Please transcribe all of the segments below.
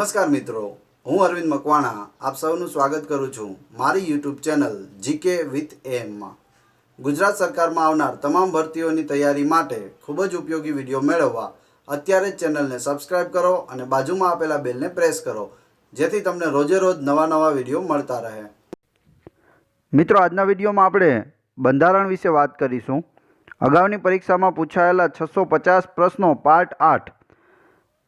નમસ્કાર મિત્રો, હું અરવિંદ મકવાણા આપ સૌનું સ્વાગત કરું છું મારી યુટ્યુબ ચેનલ જીકે વિથ એમમાં ગુજરાત સરકારમાં આવનાર તમામ ભરતીઓની તૈયારી માટે ખૂબ જ ઉપયોગી વીડિયો મેળવવા અત્યારે જ ચેનલને સબસ્ક્રાઇબ કરો અને બાજુમાં આપેલા બેલને પ્રેસ કરો, જેથી તમને રોજે રોજ નવા નવા વીડિયો મળતા રહે. મિત્રો, આજના વિડીયોમાં આપણે બંધારણ વિશે વાત કરીશું. અગાઉની પરીક્ષામાં પૂછાયેલા છસો પચાસ પ્રશ્નો પાર્ટ આઠ.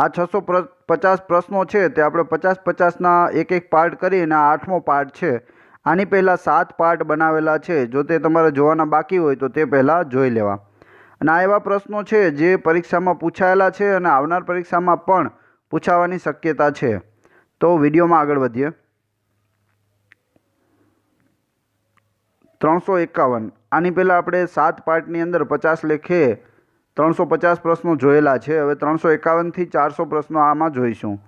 આ છસો પચાસ પ્રશ્નો છે તે આપણે પચાસ પચાસના એક એક પાર્ટ કરીને આ આઠમો પાર્ટ છે. આની પહેલાં સાત પાર્ટ બનાવેલા છે. જો તે તમારે જોવાના બાકી હોય તો તે પહેલાં જોઈ લેવા. અને આ એવા પ્રશ્નો છે જે પરીક્ષામાં પૂછાયેલા છે અને આવનાર પરીક્ષામાં પણ પૂછાવાની શક્યતા છે. તો વિડીયોમાં આગળ વધીએ. ત્રણસો એકાવન. આની પહેલાં આપણે સાત પાર્ટની અંદર પચાસ લેખે ત્રણસો પચાસ પ્રશ્નો જોયેલા છે. હવે ત્રણસો એકાવનથી ચારસો પ્રશ્નો આમાં જોઈશું.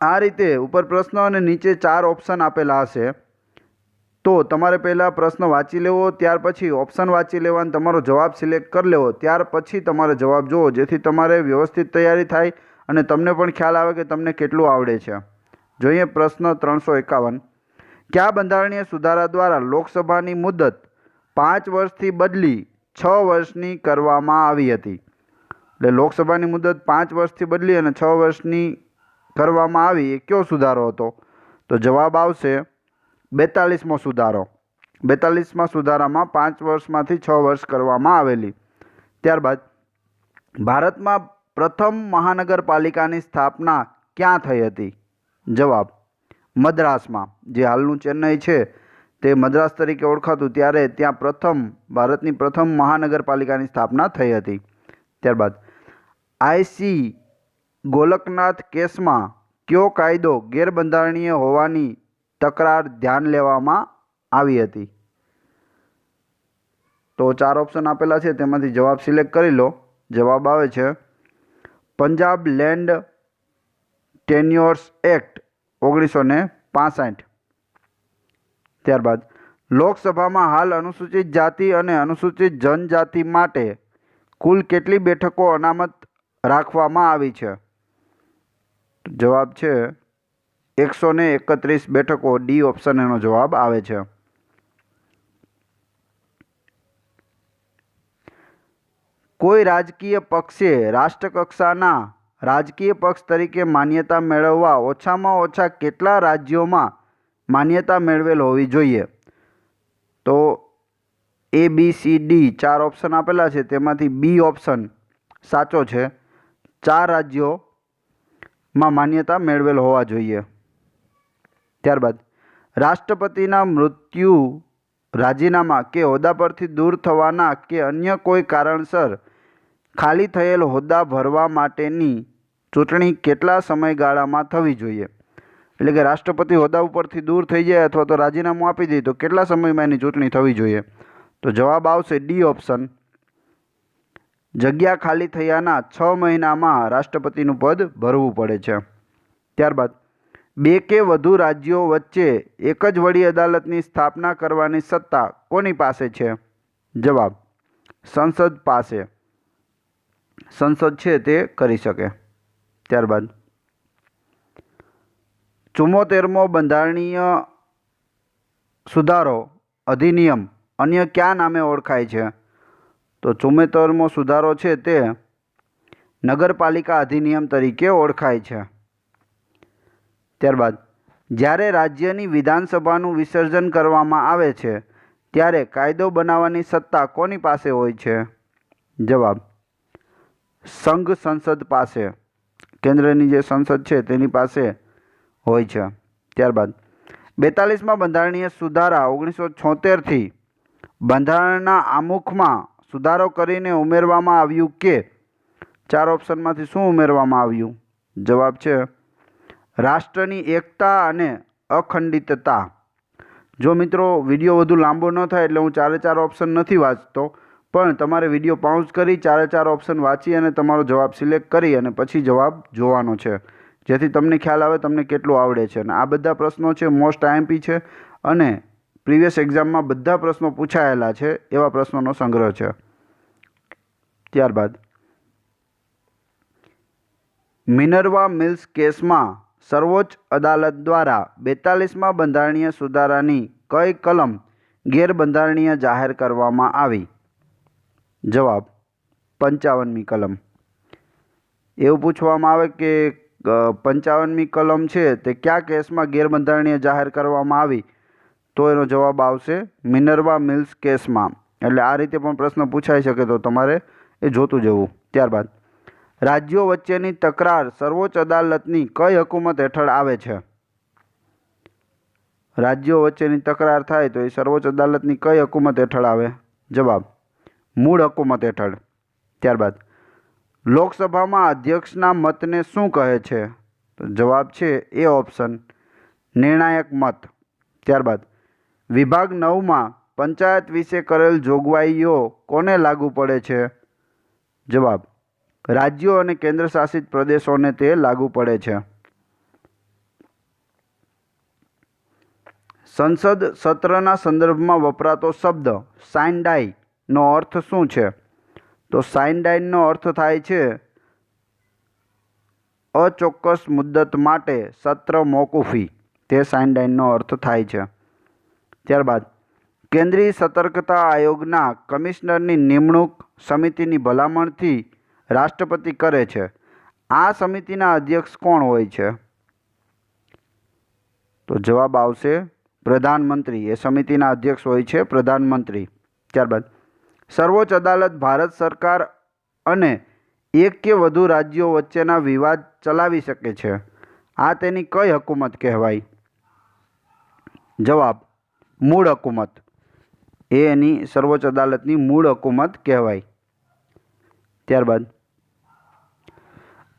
આ રીતે ઉપર પ્રશ્ન અને નીચે ચાર ઓપ્શન આપેલા હશે. તો તમારે પહેલાં પ્રશ્ન વાંચી લેવો, ત્યાર પછી ઓપ્શન વાંચી લેવા તમારો જવાબ સિલેક્ટ કરી લેવો, ત્યાર પછી તમારે જવાબ જુઓ, જેથી તમારે વ્યવસ્થિત તૈયારી થાય અને તમને પણ ખ્યાલ આવે કે તમને કેટલું આવડે છે. જોઈએ પ્રશ્ન ત્રણસો એકાવન. કયા બંધારણીય સુધારા દ્વારા લોકસભાની મુદત પાંચ વર્ષથી બદલી છ વર્ષની કરવામાં આવી હતી. એટલે લોકસભાની મુદત પાંચ વર્ષથી બદલી અને છ વર્ષની કરવામાં આવી, એ કયો સુધારો હતો? તો જવાબ આવશે બેતાલીસમો સુધારો. બેતાલીસમાં સુધારામાં પાંચ વર્ષમાંથી છ વર્ષ કરવામાં આવેલી. ત્યારબાદ ભારતમાં પ્રથમ મહાનગરપાલિકાની સ્થાપના ક્યાં થઈ હતી? જવાબ, મદ્રાસમાં, જે હાલનું ચેન્નઈ છે. તે મદ્રાસ તરીકે ઓળખાતું ત્યારે ત્યાં પ્રથમ, ભારતની પ્રથમ મહાનગરપાલિકાની સ્થાપના થઈ હતી. ત્યારબાદ આઈસી ગોલકનાથ કેસમાં કયો કાયદો ગેરબંધારણીય હોવાની તકરાર ધ્યાન લેવામાં આવી હતી? તો ચાર ઓપ્શન આપેલા છે, તેમાંથી જવાબ સિલેક્ટ કરી લો. જવાબ આવે છે, પંજાબ લેન્ડ ટેન્યોર્સ એક્ટ ઓગણીસો ને પાસઠ. ત્યારબાદ, લોકસભામાં હાલ અનુસૂચિત જાતિ અને અનુસૂચિત જનજાતિ માટે કુલ કેટલી બેઠકો અનામત રાખવામાં આવી છે? જવાબ છે, એકસો ને એકત્રીસ બેઠકો. ડી ઓપ્શન એનો જવાબ આવે છે. કોઈ રાજકીય પક્ષે રાષ્ટ્રકક્ષાના રાજકીય પક્ષ તરીકે માન્યતા મેળવવા ઓછામાં ઓછા કેટલા રાજ્યોમાં માન્યતા મેળવેલ હોવી જોઈએ. તો એ બી સી ડી ચાર ઓપ્શન આપેલા છે. તેમાંથી બી ઓપ્શન સાચો છે. ચાર રાજ્યોમાં માન્યતા મેળવેલ હોવા જોઈએ. ત્યારબાદ, રાષ્ટ્રપતિના મૃત્યુ રાજીનામા કે હોદ્દા પરથી દૂર થવાના કે અન્ય કોઈ કારણસર ખાલી થયેલ હોદ્દા ભરવા માટેની ચૂંટણી કેટલા સમયગાળામાં થવી જોઈએ? એટલે કે રાષ્ટ્રપતિ હોદ્દા ઉપરથી દૂર થઈ જાય અથવા તો રાજીનામું આપી દે તો કેટલા સમયમાં એની ચૂંટણી થવી જોઈએ? તો જવાબ આવશે ડી ઓપ્શન. જગ્યા ખાલી થયાના છ મહિનામાં રાષ્ટ્રપતિનું પદ ભરવું પડે છે. ત્યારબાદ, બે કે વધુ રાજ્યો વચ્ચે એક જ વડી અદાલતની સ્થાપના કરવાની સત્તા કોની પાસે છે? જવાબ, સંસદ પાસે. સંસદ છે તે કરી શકે. ત્યારબાદ ચુમ્મોતેરમો બંધારણીય સુધારો અધિનિયમ, અન્ય કયા નામે ઓળખાય છે? તો ચુમ્મોતેરમો સુધારો છે તે નગરપાલિકા અધિનિયમ તરીકે ઓળખાય છે. ત્યારબાદ, જ્યારે રાજ્યની વિધાનસભાનું વિસર્જન કરવામાં આવે છે, ત્યારે કાયદો બનાવવાની સત્તા કોની પાસે હોય છે? જવાબ, સંઘ સંસદ પાસે. કેન્દ્રની જે સંસદ છે તેની પાસે હોય છે. ત્યારબાદ, બેતાલીસમાં બંધારણીય સુધારા ઓગણીસો છોતેરથી બંધારણના આમુખમાં સુધારો કરીને ઉમેરવામાં આવ્યું કે? ચાર ઓપ્શનમાંથી શું ઉમેરવામાં આવ્યું? જવાબ છે, રાષ્ટ્રની એકતા અને અખંડિતતા. જો મિત્રો, વીડિયો વધુ લાંબો ન થાય એટલે હું ચારે ચાર ઓપ્શન નથી વાંચતો, પણ તમારે વીડિયો પાઉન્સ કરી ચારે ચાર ઓપ્શન વાંચી અને તમારો જવાબ સિલેક્ટ કરી અને પછી જવાબ જોવાનો છે. જેથી તમને ખ્યાલ આવે તમને કેટલું આવડે છે. અને આ બધા પ્રશ્નો છે મોસ્ટ આઈએમપી છે અને પ્રીવિયસ એક્ઝામમાં બધા પ્રશ્નો પૂછાયેલા છે એવા પ્રશ્નોનો સંગ્રહ છે. ત્યારબાદ, મિનર્વા મિલ્સ કેસમાં સર્વોચ્ચ અદાલત દ્વારા બેતાલીસમાં બંધારણીય સુધારાની કઈ કલમ ગેરબંધારણીય જાહેર કરવામાં આવી? જવાબ, પંચાવનમી કલમ. એવું પૂછવામાં આવે કે પંચાવનમી કલમ છે તે કયા કેસમાં ગેરબંધારણીય જાહેર કરવામાં આવી? તો એનો જવાબ આવશે મિનર્વા મિલ્સ કેસમાં. એટલે આ રીતે પણ પ્રશ્ન પૂછાઈ શકે તો તમારે એ જોતું જવું. ત્યારબાદ, રાજ્યો વચ્ચેની તકરાર સર્વોચ્ચ અદાલતની કઈ હકુમત હેઠળ આવે છે? રાજ્યો વચ્ચેની તકરાર થાય તો એ સર્વોચ્ચ અદાલતની કઈ હકુમત હેઠળ આવે? જવાબ, મૂળ હકુમત હેઠળ. ત્યારબાદ લોકસભામાં અધ્યક્ષના મતને શું કહે છે? તો જવાબ છે એ ઓપ્શન, નિર્ણાયક મત. ત્યારબાદ, વિભાગ નવમાં પંચાયત વિશે કરેલ જોગવાઈઓ કોને લાગુ પડે છે? જવાબ, રાજ્યો અને કેન્દ્રશાસિત પ્રદેશોને તે લાગુ પડે છે. સંસદ સત્રના સંદર્ભમાં વપરાતો શબ્દ સાઇન્ડાઈનો અર્થ શું છે? તો સાઇનડાઈનનો અર્થ થાય છે અચોક્કસ મુદ્દત માટે સત્ર મોકૂફી. તે સાઇનડાઈનનો અર્થ થાય છે. ત્યારબાદ, કેન્દ્રીય સતર્કતા આયોગના કમિશનરની નિમણૂક સમિતિની ભલામણથી રાષ્ટ્રપતિ કરે છે. આ સમિતિના અધ્યક્ષ કોણ હોય છે? તો જવાબ આવશે પ્રધાનમંત્રી. એ સમિતિના અધ્યક્ષ હોય છે પ્રધાનમંત્રી. ત્યારબાદ સર્વોચ્ચ અદાલત ભારત સરકાર અને એક કે વધુ રાજ્યો વચ્ચેના વિવાદ ચલાવી શકે છે. આ તેની કઈ હકુમત કહેવાય? જવાબ, મૂળ હકુમત. એ એની સર્વોચ્ચ અદાલતની મૂળ હકુમત કહેવાય. ત્યારબાદ,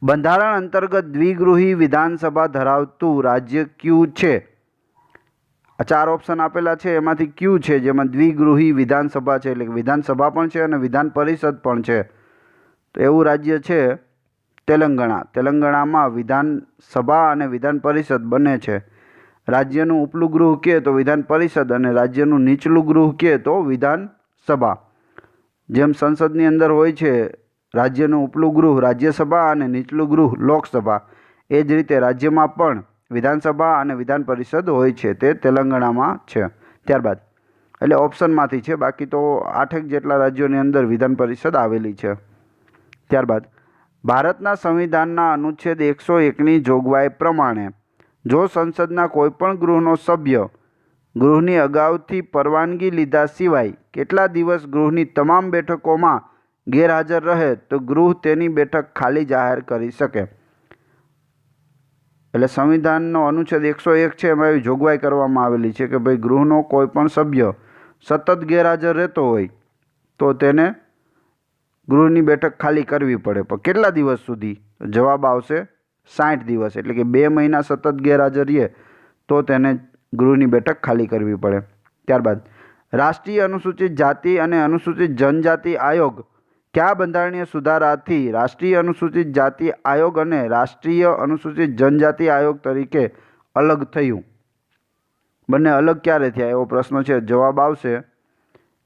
બંધારણ અંતર્ગત દ્વિગૃહી વિધાનસભા ધરાવતું રાજ્ય ક્યુ છે? આ ચાર ઓપ્શન આપેલા છે. એમાંથી કયું છે, જેમાં દ્વિગૃહી વિધાનસભા છે, એટલે કે વિધાનસભા પણ છે અને વિધાન પરિષદ પણ છે. તો એવું રાજ્ય છે તેલંગાણા. તેલંગાણામાં વિધાનસભા અને વિધાન પરિષદ બંને છે. રાજ્યનું ઉપલું ગૃહ કહે તો વિધાન પરિષદ અને રાજ્યનું નીચલું ગૃહ કહે તો વિધાનસભા. જેમ સંસદની અંદર હોય છે, રાજ્યનું ઉપલું ગૃહ રાજ્યસભા અને નીચલું ગૃહ લોકસભા. એ જ રીતે રાજ્યમાં પણ વિધાનસભા અને વિધાન પરિષદ હોય છે તે તેલંગાણામાં છે. ત્યારબાદ, એટલે ઓપ્શનમાંથી છે, બાકી તો આઠેક જેટલા રાજ્યોની અંદર વિધાન પરિષદ આવેલી છે. ત્યારબાદ, ભારતના સંવિધાનના અનુચ્છેદ એકસો એકની જોગવાઈ પ્રમાણે, જો સંસદના કોઈપણ ગૃહનો સભ્ય ગૃહની અગાઉથી પરવાનગી લીધા સિવાય કેટલા દિવસ ગૃહની તમામ બેઠકોમાં ગેરહાજર રહે, તો ગૃહ તેની બેઠક ખાલી જાહેર કરી શકે. એટલે સંવિધાનનો અનુચ્છેદ એકસો એક છે, એમાં એવી જોગવાઈ કરવામાં આવેલી છે કે ભાઈ ગૃહનો કોઈ પણ સભ્ય સતત ગેરહાજર રહેતો હોય તો તેને ગૃહની બેઠક ખાલી કરવી પડે. પણ કેટલા દિવસ સુધી? જવાબ આવશે સાઠ દિવસ, એટલે કે બે મહિના સતત ગેરહાજર રહીએ તો તેને ગૃહની બેઠક ખાલી કરવી પડે. ત્યારબાદ રાષ્ટ્રીય અનુસૂચિત જાતિ અને અનુસૂચિત જનજાતિ આયોગ કયા બંધારણીય સુધારાથી રાષ્ટ્રીય અનુસૂચિત જાતિ આયોગ અને રાષ્ટ્રીય અનુસૂચિત જનજાતિ આયોગ તરીકે અલગ થયું? બંને અલગ ક્યારે થયા? એવો પ્રશ્ન છે. જવાબ આવશે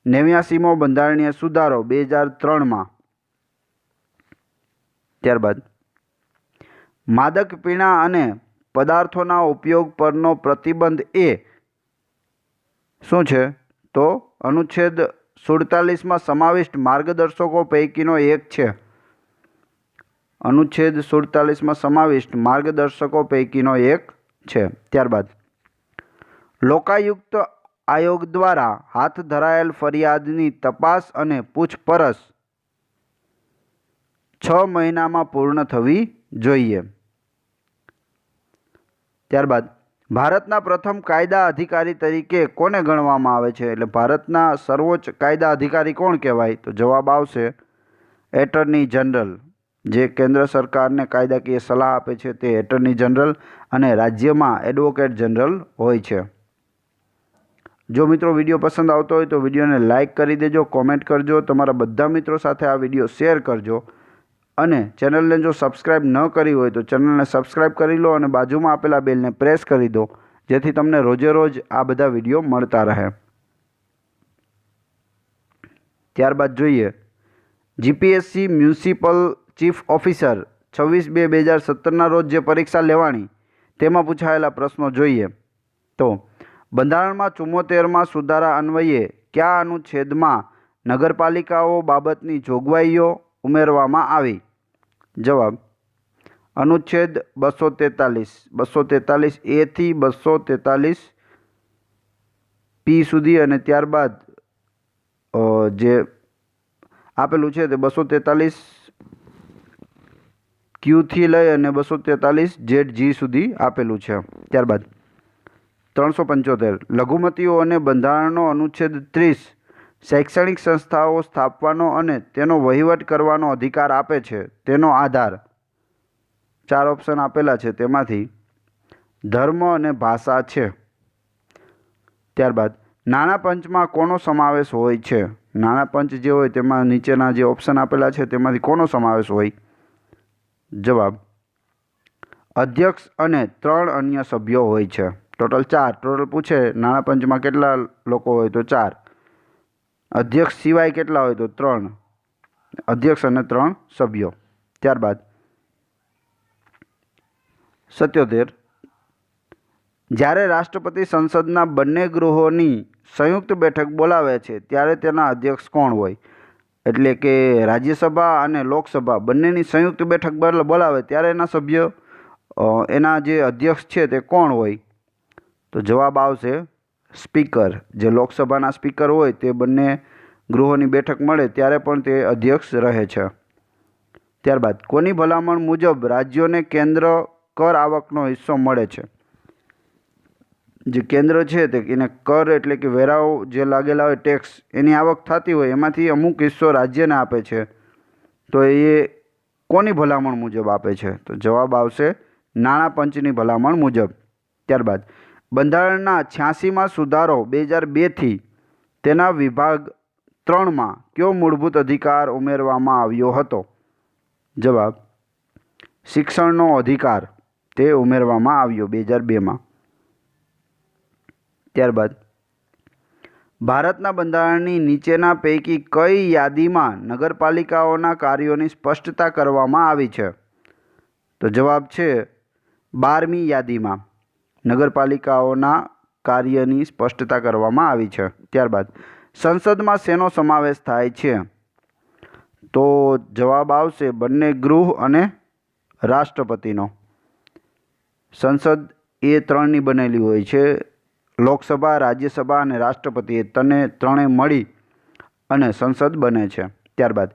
નેવ્યાસીમો બંધારણીય સુધારો બે હજાર ત્રણમાં. ત્યારબાદ માદક પીણા અને પદાર્થોના ઉપયોગ પરનો પ્રતિબંધ એ શું છે? તો અનુચ્છેદ સુડતાલીસમાં સમાવિષ્ટ માર્ગદર્શકો પૈકીનો એક છે. અનુચ્છેદ સુડતાલીસમાં સમાવિષ્ટ માર્ગદર્શકો પૈકીનો એક છે. ત્યારબાદ, લોકાયુક્ત આયોગ દ્વારા હાથ ધરાયેલ ફરિયાદની તપાસ અને પૂછપરછ છ મહિનામાં પૂર્ણ થવી જોઈએ. ત્યારબાદ ભારતના પ્રથમ કાયદા અધિકારી તરીકે કોને ગણવામાં આવે છે? એટલે ભારતના સર્વોચ્ચ કાયદા અધિકારી કોણ કહેવાય? તો જવાબ આવશે એટર્ની જનરલ. જે કેન્દ્ર સરકારને કાયદાકીય સલાહ આપે છે તે એટર્ની જનરલ અને રાજ્યમાં એડવોકેટ જનરલ હોય છે. જો મિત્રો વીડિયો પસંદ આવતો હોય તો વિડીયોને લાઇક કરી દેજો, કોમેન્ટ કરજો, તમારા બધા મિત્રો સાથે આ વીડિયો શેર કરજો. અને ચેનલને જો સબસ્ક્રાઇબ ન કરી હોય તો ચેનલને સબસ્ક્રાઇબ કરી લો અને બાજુમાં આપેલા બેલને પ્રેસ કરી દો, જેથી તમને રોજે રોજ આ બધા વીડિયો મળતા રહે. ત્યારબાદ જોઈએ. જીપીએસસી મ્યુનિસિપલ ચીફ ઓફિસર છવ્વીસ બે બે હજાર સત્તરના રોજ જે પરીક્ષા લેવાની, તેમાં પૂછાયેલા પ્રશ્નો જોઈએ. તો, બંધારણમાં ચુમ્મોતેરમાં સુધારા અન્વયે કયા અનુચ્છેદમાં નગરપાલિકાઓ બાબતની જોગવાઈઓ ઉમેરવામાં આવી? જવાબ. અનુચ્છેદ બસો તેતાલીસ. બસો તેતાલીસ એથી બસો તેતાલીસ પી સુધી અને ત્યારબાદ જે આપેલું છે તે બસો તેતાલીસ ક્યુથી લઈ અને બસો તેતાલીસ જેડ જી સુધી આપેલું છે. ત્યારબાદ, ત્રણસો પંચોતેર. લઘુમતીઓ અને બંધારણનો અનુચ્છેદ ત્રીસ શૈક્ષણિક સંસ્થાઓ સ્થાપવાનો અને તેનો વહીવટ કરવાનો અધિકાર આપે છે, તેનો આધાર. ચાર ઓપ્શન આપેલા છે તેમાંથી. ધર્મ અને ભાષા છે. ત્યારબાદ, નાણાં પંચમાં કોનો સમાવેશ હોય છે? નાણાં પંચ જે હોય તેમાં નીચેના જે ઓપ્શન આપેલા છે તેમાંથી કોનો સમાવેશ હોય? જવાબ, અધ્યક્ષ અને ત્રણ અન્ય સભ્યો હોય છે. ટોટલ ચાર. ટોટલ પૂછે, નાણાં પંચમાં કેટલા લોકો હોય તો ચાર. અધ્યક્ષ સિવાય કેટલા હોય તો ત્રણ. અધ્યક્ષ અને ત્રણ સભ્યો. ત્યારબાદ સત્યોતેર. જ્યારે રાષ્ટ્રપતિ સંસદના બંને ગૃહોની સંયુક્ત બેઠક બોલાવે છે, ત્યારે તેના અધ્યક્ષ કોણ હોય? એટલે કે રાજ્યસભા અને લોકસભા બંનેની સંયુક્ત બેઠક બલ- બોલાવે ત્યારે એના સભ્ય એના જે અધ્યક્ષ છે તે કોણ હોય? તો જવાબ આવશે સ્પીકર, જે લોકસભાના સ્પીકર હોય તે બંને ગૃહોની બેઠક મળે ત્યારે પણ તે અધ્યક્ષ રહે છે. ત્યારબાદ, કોની ભલામણ મુજબ રાજ્યોને કેન્દ્ર કર આવકનો હિસ્સો મળે છે? જે કેન્દ્ર છે તે, એને કર એટલે કે વેરાઓ જે લાગેલા હોય ટેક્સ એની આવક થતી હોય, એમાંથી અમુક હિસ્સો રાજ્યને આપે છે. તો એ કોની ભલામણ મુજબ આપે છે? તો જવાબ આવશે નાણાં પંચની ભલામણ મુજબ. ત્યારબાદ બંધારણના છ્યાસીમાં સુધારો બે હજાર બેથી તેના વિભાગ ત્રણમાં કયો મૂળભૂત અધિકાર ઉમેરવામાં આવ્યો હતો? જવાબ, શિક્ષણનો અધિકાર તે ઉમેરવામાં આવ્યો બે હજાર બેમાં. ત્યારબાદ, ભારતના બંધારણની નીચેના પૈકી કઈ યાદીમાં નગરપાલિકાઓના કાર્યોની સ્પષ્ટતા કરવામાં આવી છે? તો જવાબ છે, બારમી યાદીમાં. નગરપાલિકાઓના કાર્યની સ્પષ્ટતા કરવામાં આવી છે. ત્યારબાદ, સંસદમાં શેનો સમાવેશ થાય છે? તો જવાબ આવશે બંને ગૃહ અને રાષ્ટ્રપતિનો. સંસદ એ ત્રણની બનેલી હોય છે. લોકસભા, રાજ્યસભા અને રાષ્ટ્રપતિ એ તને ત્રણેય મળી અને સંસદ બને છે. ત્યારબાદ,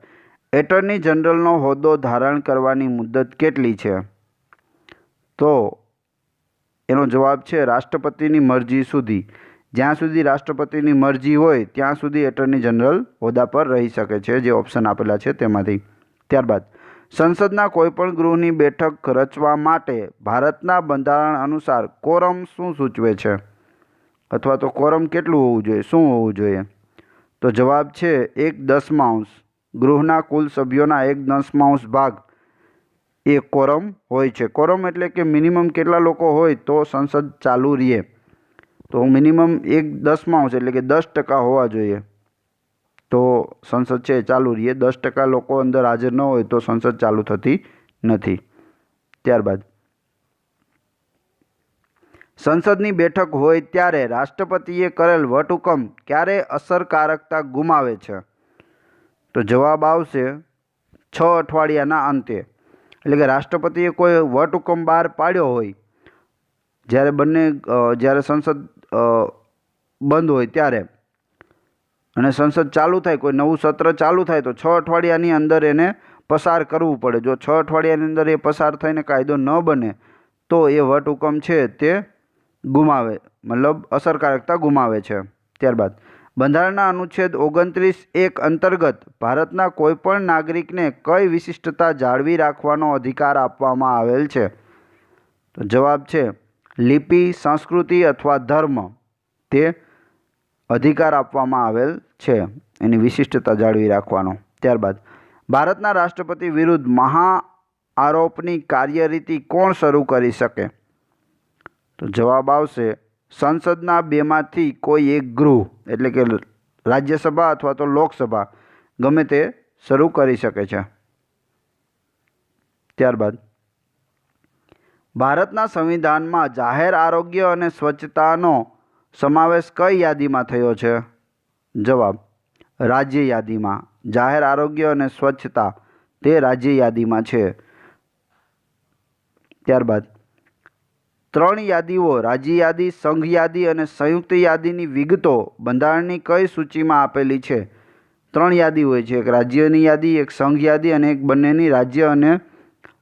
એટર્ની જનરલનો હોદ્દો ધારણ કરવાની મુદ્દત કેટલી છે? તો એનો જવાબ છે રાષ્ટ્રપતિની મરજી સુધી. જ્યાં સુધી રાષ્ટ્રપતિની મરજી હોય, ત્યાં સુધી એટર્ની જનરલ હોદ્દા પર રહી શકે છે, જે ઓપ્શન આપેલા છે તેમાંથી. ત્યારબાદ, સંસદના કોઈપણ ગૃહની બેઠક રચવા માટે ભારતના બંધારણ અનુસાર કોરમ શું સૂચવે છે? અથવા તો કોરમ કેટલું હોવું જોઈએ? શું હોવું જોઈએ? તો જવાબ છે એક દસમાંશ. ગૃહના કુલ સભ્યોના એક દસમાંશ ભાગ એ કોરમ હોય છે. કોરમ એટલે કે મિનિમમ કેટલા લોકો હોય તો સંસદ ચાલુ રહે. તો મિનિમમ એક દસમાં આવશે એટલે કે દસ ટકા હોવા જોઈએ. તો સંસદ છે ચાલુ રહીએ દસ ટકા લોકો અંદર હાજર ન હોય તો સંસદ ચાલુ થતી નથી. ત્યારબાદ સંસદની બેઠક હોય ત્યારે રાષ્ટ્રપતિએ કરેલ વટહુકમ ક્યારે અસરકારકતા ગુમાવે છે? તો જવાબ આવશે છ અઠવાડિયાના અંતે. એટલે કે રાષ્ટ્રપતિએ કોઈ વટહુકમ બહાર પાડ્યો હોય, જ્યારે બંને જ્યારે સંસદ બંધ હોય ત્યારે, અને સંસદ ચાલુ થાય, કોઈ નવું સત્ર ચાલુ થાય, તો છ અઠવાડિયાની અંદર એને પસાર કરવું પડે. જો છ અઠવાડિયાની અંદર એ પસાર થઈને કાયદો ન બને, તો એ વટહુકમ છે તે ગુમાવે, મતલબ અસરકારકતા ગુમાવે છે. ત્યારબાદ બંધારણના અનુચ્છેદ ઓગણત્રીસ એક અંતર્ગત ભારતના કોઈપણ નાગરિકને કઈ વિશિષ્ટતા જાળવી રાખવાનો અધિકાર આપવામાં આવેલ છે? તો જવાબ છે, લિપિ, સંસ્કૃતિ અથવા ધર્મ તે અધિકાર આપવામાં આવેલ છે એની વિશિષ્ટતા જાળવી રાખવાનો. ત્યારબાદ, ભારતના રાષ્ટ્રપતિ વિરુદ્ધ મહા આરોપની કાર્યરીતિ કોણ શરૂ કરી શકે? તો જવાબ આવશે સંસદના બેમાંથી કોઈ એક ગૃહ, એટલે કે રાજ્યસભા અથવા તો લોકસભા, ગમે તે શરૂ કરી શકે છે. ત્યારબાદ, ભારતના સંવિધાનમાં જાહેર આરોગ્ય અને સ્વચ્છતાનો સમાવેશ કઈ યાદીમાં થયો છે? જવાબ, રાજ્ય યાદીમાં. જાહેર આરોગ્ય અને સ્વચ્છતા તે રાજ્ય યાદીમાં છે. ત્યારબાદ ત્રણ યાદીઓ રાજ્ય યાદી, સંઘ યાદી અને સંયુક્ત યાદીની વિગતો બંધારણની કઈ સૂચિમાં આપેલી છે? ત્રણ યાદી હોય છે, એક રાજ્યની યાદી, એક સંઘ યાદી અને એક બંનેની રાજ્ય અને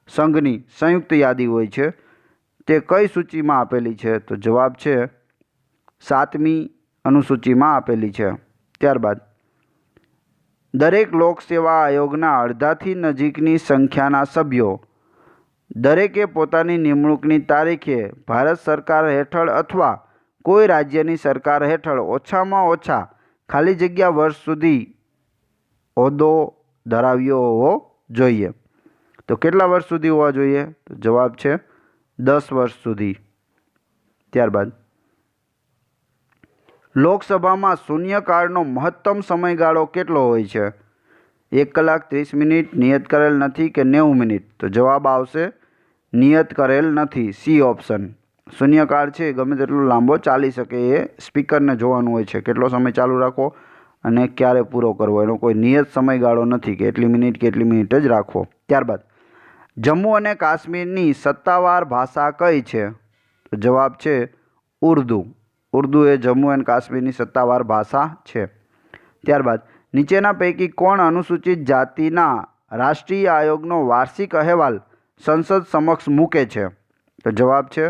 સંઘની સંયુક્ત યાદી હોય છે. તે કઈ સૂચિમાં આપેલી છે? તો જવાબ છે સાતમી અનુસૂચિમાં આપેલી છે. ત્યારબાદ, દરેક લોકસેવા આયોગના અડધાથી નજીકની સંખ્યાના સભ્યો દરેકે પોતાની નિમણૂકની તારીખે ભારત સરકાર હેઠળ અથવા કોઈ રાજ્યની સરકાર હેઠળ ઓછામાં ઓછા ખાલી જગ્યા વર્ષ સુધી હોદ્દો ધરાવ્યો હોવો જોઈએ. તો કેટલા વર્ષ સુધી હોવા જોઈએ? તો જવાબ છે દસ વર્ષ સુધી. ત્યારબાદ, લોકસભામાં શૂન્યકાળનો મહત્તમ સમયગાળો કેટલો હોય છે? એક કલાક ત્રીસ મિનિટ, નિયત કરેલ નથી કે નેવું મિનિટ? તો જવાબ આવશે નિયત કરેલ નથી. C option. શૂન્યકાળ છે, ગમે તેટલો લાંબો ચાલી શકે એ સ્પીકરને જોવાનું હોય છે. કેટલો સમય ચાલુ રાખવો અને ક્યારે પૂરો કરવો, એનો કોઈ નિયત સમયગાળો નથી કે એટલી મિનિટ કે એટલી મિનિટ જ રાખવો. ત્યારબાદ, જમ્મુ અને કાશ્મીરની સત્તાવાર ભાષા કઈ છે? જવાબ છે, ઉર્દુ. ઉર્દુ એ જમ્મુ એન્ડ કાશ્મીરની સત્તાવાર ભાષા છે. ત્યારબાદ, નીચેના પૈકી કોણ અનુસૂચિત જાતિના રાષ્ટ્રીય આયોગનો વાર્ષિક અહેવાલ સંસદ સમક્ષ મૂકે છે. તો જવાબ છે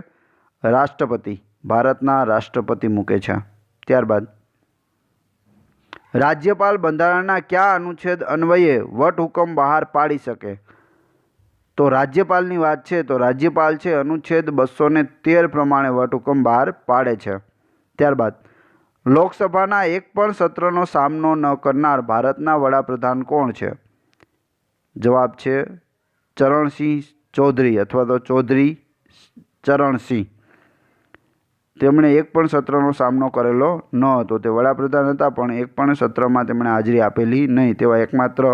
રાષ્ટ્રપતિ. ભારતના રાષ્ટ્રપતિ મૂકે છે. ત્યારબાદ, રાજ્યપાલ બંધારણના કયા અનુચ્છેદ અન્વયે વટહુકમ બહાર પાડી શકે? તો રાજ્યપાલની વાત છે, તો રાજ્યપાલ છે અનુચ્છેદ બસો ને તેર પ્રમાણે વટહુકમ બહાર પાડે છે. ત્યારબાદ, લોકસભાના એક પણ સત્રનો સામનો ન કરનાર ભારતના વડાપ્રધાન કોણ છે? જવાબ છે ચરણસિંહ ચૌધરી અથવા તો ચૌધરી ચરણસિંહ તેમણે એક પણ સત્રનો સામનો કરેલો ન હતો. તે વડાપ્રધાન હતા, પણ એક પણ સત્રમાં તેમણે હાજરી આપેલી નહીં. તેવા એકમાત્ર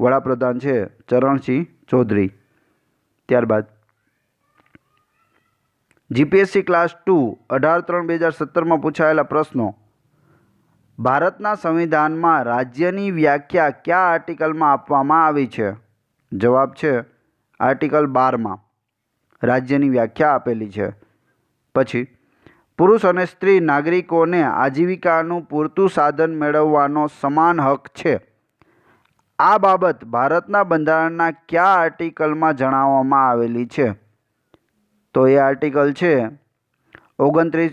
વડાપ્રધાન છે ચરણસિંહ ચૌધરી. ત્યારબાદ જીપીએસસી ક્લાસ ટુ, અઢાર ત્રણ બે હજાર સત્તરમાં પૂછાયેલા પ્રશ્નો. ભારતના સંવિધાનમાં રાજ્યની વ્યાખ્યા કયા આર્ટિકલમાં આપવામાં આવી છે? જવાબ છે આર્ટિકલ બારમાં રાજ્યની વ્યાખ્યા આપેલી છે. પછી, પુરુષ અને સ્ત્રી નાગરિકોને આજીવિકાનું પૂરતું સાધન મેળવવાનો સમાન હક છે. આ બાબત ભારતના બંધારણના કયા આર્ટિકલમાં જણાવવામાં આવેલી છે? તો એ આર્ટિકલ છે ઓગણત્રીસ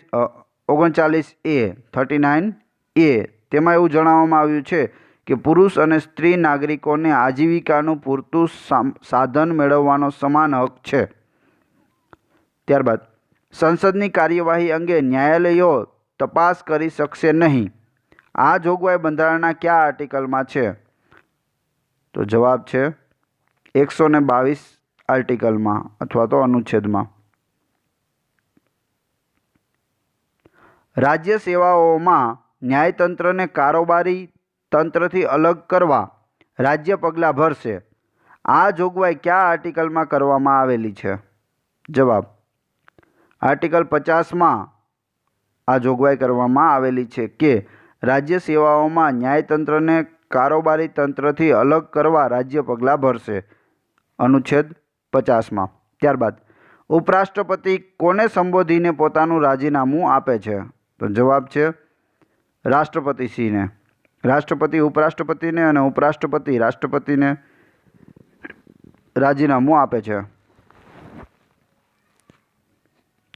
ઓગણચાલીસ એ, થર્ટી નાઇન એ. તેમાં એવું જણાવવામાં આવ્યું છે કે પુરુષ અને સ્ત્રી નાગરિકોને આજીવિકાનું પૂરતું સાધન મેળવવાનો સમાન હક છે. ત્યારબાદ, સંસદની કાર્યવાહી અંગે ન્યાયાલયો તપાસ કરી શકશે નહીં. આ જોગવાઈ બંધારણના કયા આર્ટિકલમાં છે? તો જવાબ છે એકસો ને બાવીસ આર્ટિકલમાં અથવા તો અનુચ્છેદમાં. રાજ્ય સેવાઓમાં ન્યાયતંત્રને કારોબારી તંત્રથી અલગ કરવા રાજ્ય પગલાં ભરશે. આ જોગવાઈ કયા આર્ટિકલમાં કરવામાં આવેલી છે? જવાબ. આર્ટિકલ પચાસમાં આ જોગવાઈ કરવામાં આવેલી છે કે રાજ્ય સેવાઓમાં ન્યાયતંત્રને કારોબારી તંત્રથી અલગ કરવા રાજ્ય પગલાં ભરશે. અનુચ્છેદ પચાસમાં. ત્યારબાદ, ઉપરાષ્ટ્રપતિ કોને સંબોધીને પોતાનું રાજીનામું આપે છે? તો જવાબ છે રાષ્ટ્રપતિશ્રીને. રાષ્ટ્રપતિ, ઉપરાષ્ટ્રપતિને અને ઉપરાષ્ટ્રપતિ, રાષ્ટ્રપતિને રાજીનામું આપે છે.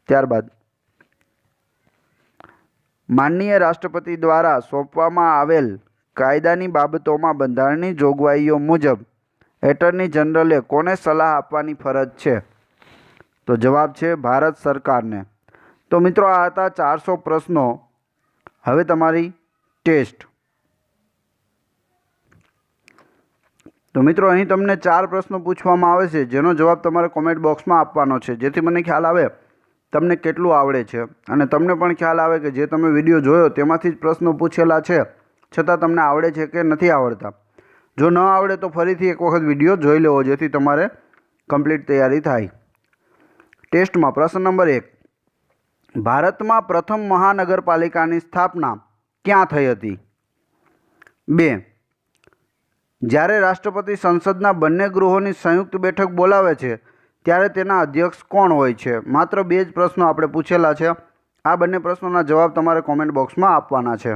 ત્યારબાદ માનનીય રાષ્ટ્રપતિ દ્વારા સોંપવામાં આવેલ કાયદાની બાબતોમાં બંધારણની જોગવાઈઓ મુજબ એટર્ની જનરલે કોને સલાહ આપવાની ફરજ છે? તો જવાબ છે ભારત સરકારને. તો મિત્રો આ હતા ચારસો પ્રશ્નો. હવે તમારી ટેસ્ટ. તો મિત્રો, અહીં તમને ચાર પ્રશ્નો પૂછવામાં આવે છે, જેનો જવાબ તમારે કોમેન્ટ બોક્સમાં આપવાનો છે. જેથી મને ખ્યાલ આવે તમને કેટલું આવડે છે. અને તમને પણ ખ્યાલ આવે કે જે તમે વીડિયો જોયો તેમાંથી જ પ્રશ્નો પૂછેલા છે, છતાં તમને આવડે છે કે નથી આવડતા. જો ન આવડે તો ફરીથી એક વખત વીડિયો જોઈ લેવો, જેથી તમારે કમ્પ્લીટ તૈયારી થાય. ટેસ્ટમાં પ્રશ્ન નંબર એક. ભારતમાં પ્રથમ મહાનગરપાલિકાની સ્થાપના ક્યાં થઈ હતી? બે. જ્યારે રાષ્ટ્રપતિ સંસદના બંને ગૃહોની સંયુક્ત બેઠક બોલાવે છે, ત્યારે તેના અધ્યક્ષ કોણ હોય છે? માત્ર બે જ પ્રશ્નો આપણે પૂછેલા છે. આ બંને પ્રશ્નોના જવાબ તમારે કોમેન્ટ બોક્સમાં આપવાના છે.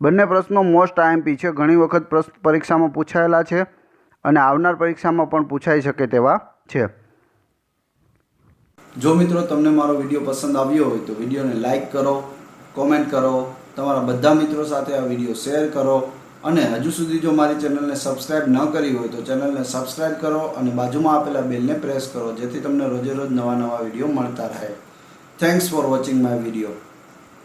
બંને પ્રશ્નો મોસ્ટ આઈએમપી છે. ઘણી વખત પ્રશ્ન પરીક્ષામાં પૂછાયેલા છે અને આવનાર પરીક્ષામાં પણ પૂછાઈ શકે તેવા છે. જો મિત્રો તમને મારો વીડિયો પસંદ આવ્યો હોય તો વિડીયોને લાઈક કરો, કોમેન્ટ કરો, તમારા બધા મિત્રો સાથે આ વીડિયો શેર કરો અને હજુ સુધી જો મારી ચેનલને સબસ્ક્રાઇબ ન કરી હોય તો ચેનલને સબસ્ક્રાઇબ કરો અને બાજુમાં આપેલા બેલને પ્રેસ કરો, જેથી તમને રોજે રોજ નવા નવા વીડિયો મળતા રહે. Thanks for watching my video